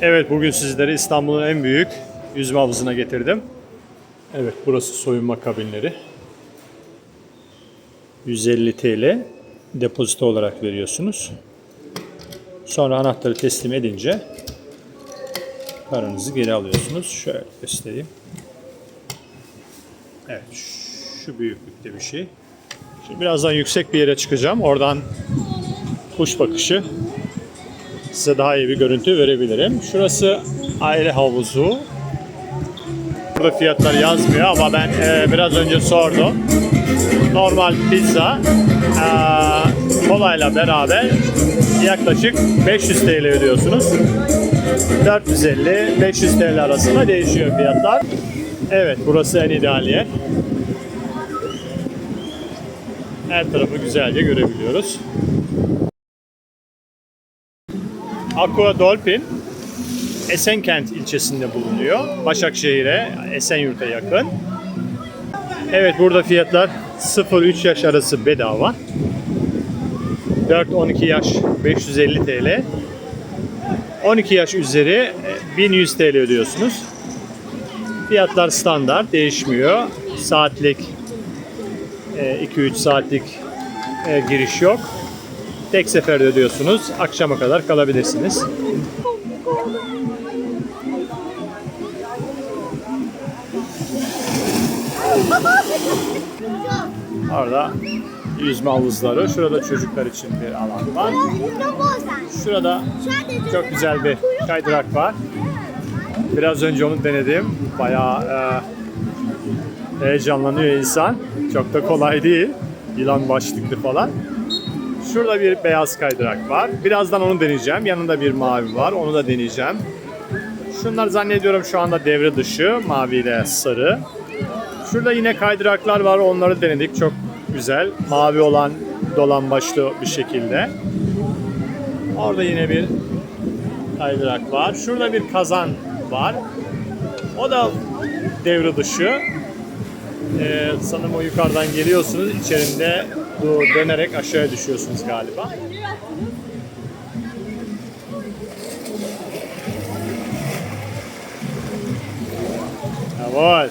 Evet bugün sizlere İstanbul'un en büyük yüzme havuzuna getirdim. Evet burası soyunma kabinleri. 150 TL depozito olarak veriyorsunuz. Sonra anahtarı teslim edince paranızı geri alıyorsunuz. Şöyle göstereyim. Evet şu büyüklükte bir şey. Şimdi birazdan yüksek bir yere çıkacağım. Oradan kuş bakışı size daha iyi bir görüntü verebilirim. Şurası aile havuzu. Burada fiyatlar yazmıyor ama ben e, biraz önce sordum. Normal pizza e, kolayla beraber yaklaşık 500 TL ödüyorsunuz. 450-500 TL arasında değişiyor fiyatlar. Evet burası en ideal yer. Her tarafı güzelce görebiliyoruz. Aqua Dolphin Esenkent ilçesinde bulunuyor. Başakşehir'e, Esenyurt'a yakın. Evet burada fiyatlar 0-3 yaş arası bedava. 4-12 yaş 550 TL. 12 yaş üzeri e, 1100 TL ödüyorsunuz. Fiyatlar standart, değişmiyor. Saatlik 2-3 saatlik e, giriş yok. Tek seferde ödüyorsunuz. Akşama kadar kalabilirsiniz. Orada yüzme havuzları. Şurada çocuklar için bir alan var. Şurada çok güzel bir kaydırak var. Biraz önce onu denedim. Bayağı e, heyecanlanıyor insan. Çok da kolay değil. Yılan başlıklı falan. Şurada bir beyaz kaydırak var. Birazdan onu deneyeceğim. Yanında bir mavi var. Onu da deneyeceğim. Şunlar zannediyorum şu anda devre dışı. Mavi ile sarı. Şurada yine kaydıraklar var. Onları denedik. Çok güzel. Mavi olan dolan başlı bir şekilde. Orada yine bir kaydırak var. Şurada bir kazan var. O da devre dışı. Ee, sanırım o yukarıdan geliyorsunuz. İçerinde bu dönerek aşağıya düşüyorsunuz galiba. Yavaş.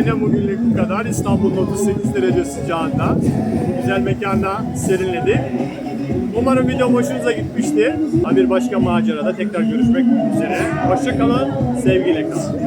benden bugünlük bu kadar. İstanbul'un 38 derece sıcağında güzel mekanda serinledik. Umarım video hoşunuza gitmiştir. Bir başka macerada tekrar görüşmek üzere. Hoşçakalın, sevgiyle kalın.